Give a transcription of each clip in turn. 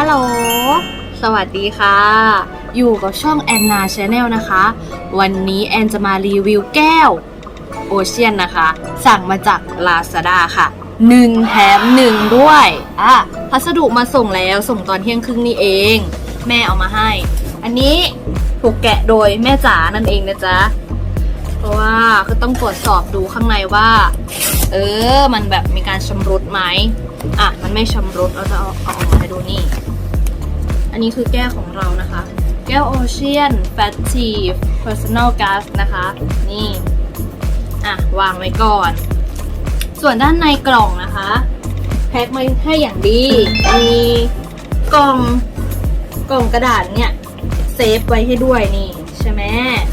ฮัลโหล สวัสดีค่ะ อยู่กับช่องแอนนาชาแนลนะคะ วันนี้แอนจะมารีวิวแก้วโอเชียนนะคะ สั่งมาจาก Lazada ค่ะ1แถม1ด้วยอะพัสดุมาส่งแล้วส่งตอนเที่ยงครึ่งนี่เอง แม่เอามาให้ อันนี้ถูกแกะโดยแม่จ๋านั่นเองนะจ๊ะ เพราะว่าก็ต้องตรวจสอบดูข้างในว่า เออ มันแบบมีการชำรุดไหม อะ มันไม่ชำรุดเราจะเอาเอาออกมาดูนี่ อันนี้คือแก้วของเรานะคะ แก้วโอเชียน Fat Tea Personal Gas นะคะ นี่ อะ วางไว้ก่อน ส่วนด้านในกล่องนะคะ แพ็คมาให้อย่างดี มีกล่องกล่องกระดาษเนี่ยเซฟไว้ให้ด้วยนี่ใช่ไหม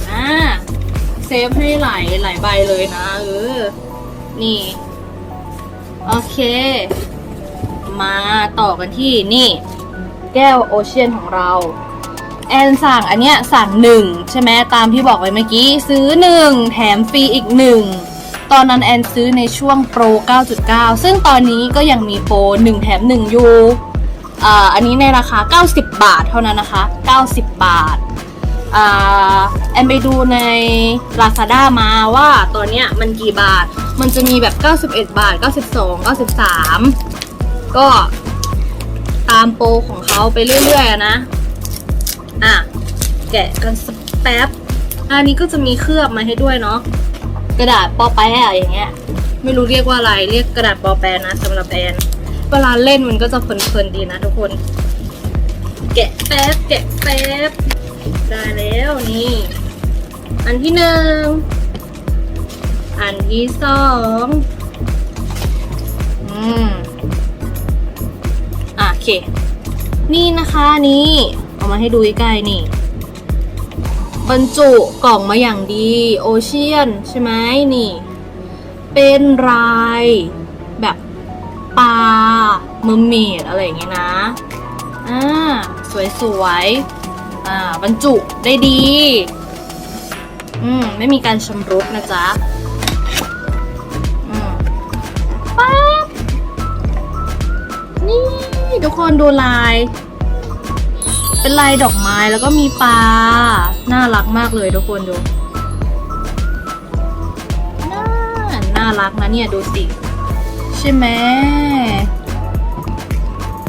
อ่าเซฟให้หลายหลายใบเลยนะเออนี่ โอเค มาต่อกันที่นี่ แก้วโอเชียนของเรา แอนสั่งอันเนี้ยสั่งหนึ่งใช่ไหมตามที่บอกไว้เมื่อกี้ซื้อหนึ่งแถมฟรีอีกหนึ่งตอนนั้นแอนซื้อในช่วงโปร 9.9 ซึ่งตอนนี้ก็ยังมีโปร 1 แถม 1 อยู่อันนี้ในราคา 90 บาทเท่านั้นนะคะ 90 บาทอ่าแอนไปดูใน Lazada มาว่าตอนเนี้ยมันกี่บาท มันจะมีแบบ 91 บาท 92 93 ก็ตามโปรของเขาไปเรื่อยๆนะ อะ แกะกันสักแป๊บ อันนี้ก็จะมีเคลือบมาให้ด้วยเนาะ กระดาษปอแปะอะอย่างเงี้ย ไม่รู้เรียกว่าอะไร เรียกกระดาษปอแปะนะสำหรับแอน เวลาเล่นมันก็จะเพลินๆดีนะทุกคน แกะแป๊บ แกะแป๊บ ได้แล้วนี่ อันที่หนึ่ง อันที่สอง อืม เค นี่นะคะนี่เอามาให้ดูใกล้ๆนี่ บรรจุกล่องมาอย่างดีโอเชียนใช่ไหมนี่ เป็นลายแบบปลาเมอร์เมดอะไรอย่างเงี้ยนะอ่าสวยๆอ่าบรรจุได้ดีอืมไม่มีการชำรุดนะจ๊ะป๊าบนี่ ทุกคนดูลาย เป็นลายดอกไม้แล้วก็มีปลา น่ารักมากเลยทุกคนดู น่า น่ารักนะเนี่ยดูสิ ใช่ไหม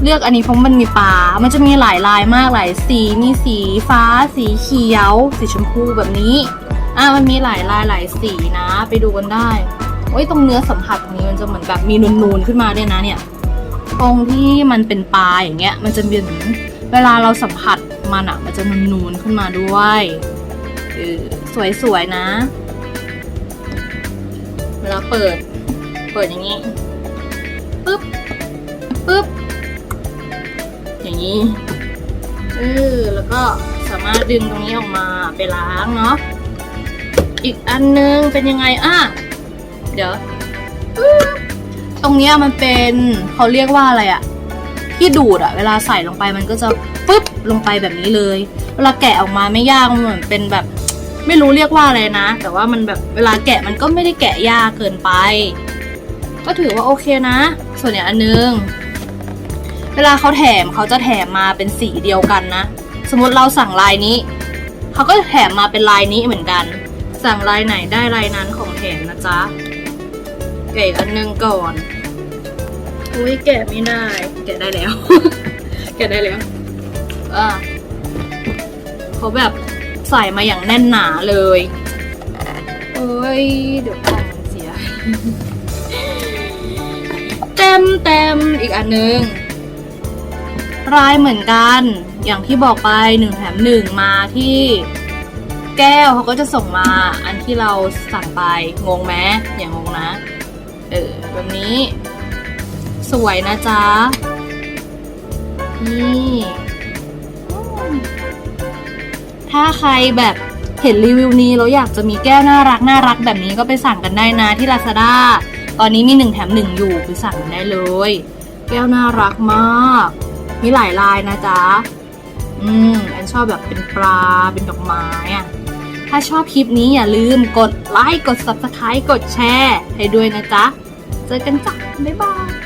เลือกอันนี้เพราะมันมีปลา มันจะมีหลายลายมากหลายสีมีสีฟ้า สีเขียว สีชมพูแบบนี้ อะมันมีหลายลายหลายสีนะ ไปดูกันได้โอ้ยตรงเนื้อสัมผัสตรงนี้มันจะเหมือนแบบมีนูนๆขึ้นมาด้วยนะเนี่ย ตรงที่มันเป็นปลายอย่างเงี้ยมันจะเป็นเวลาเราสัมผัสมันอะมันจะนูนๆขึ้นมาด้วยเออสวยๆนะ เวลาเปิด เปิดอย่างนี้ปึ๊บปึ๊บอย่างนี้เออแล้วก็สามารถดึงตรงนี้ออกมาไปล้างเนาะอีกอันนึงเป็นยังไงอะเดี๋ยวปึ๊บ ตรงเนี้ยมันเป็นเขาเรียกว่าอะไรอะที่ดูดอะเวลาใส่ลงไปมันก็จะปึ๊บลงไปแบบนี้เลย เวลาแกะออกมาไม่ยากมันเหมือนเป็นแบบ ไม่รู้เรียกว่าอะไรนะ แต่ว่ามันแบบเวลาแกะมันก็ไม่ได้แกะยากเกินไป ก็ถือว่าโอเคนะ ส่วนอย่างอันนึง เวลาเขาแถมเขาจะแถมมาเป็นสีเดียวกันนะ สมมติเราสั่งลายนี้เขาก็แถมมาเป็นลายนี้เหมือนกัน สั่งลายไหนได้ลายนั้นของแถมนะจ๊ะแกะอีกอันหนึงก่อน อุ้ยแกะไม่ได้ แกะได้แล้ว แกะได้แล้วอะเขาแบบใส่มาอย่างแน่นหนาเลยเอ้ย เดี๋ยวกล่องมันเสีย เต็มเต็มอีกอันหนึงลายเหมือนกัน อย่างที่บอกไปหนึ่งแถมหนึ่งมาที่แก้วเขาก็จะส่งมาอันที่เราสั่งไป งงไหมอย่างงงนะ เออแบบนี้ สวยนะจ๊ะ นี่ ถ้าใครแบบเห็นรีวิวนี้แล้วอยากจะมีแก้วน่ารักน่ารักแบบนี้ก็ไปสั่งกันได้นะที่ Lazada ตอนนี้มีหนึ่งแถมหนึ่งอยู่ไปสั่งกันได้เลย แก้วน่ารักมาก มีหลายลายนะจ๊ะ อืมแอนชอบแบบเป็นปลาเป็นดอกไม้อะถ้าชอบคลิปนี้อย่าลืมกดไลค์ กด subscribe กดแชร์ให้ด้วยนะจ๊ะ เจอกันจ้ะบ๊ายบาย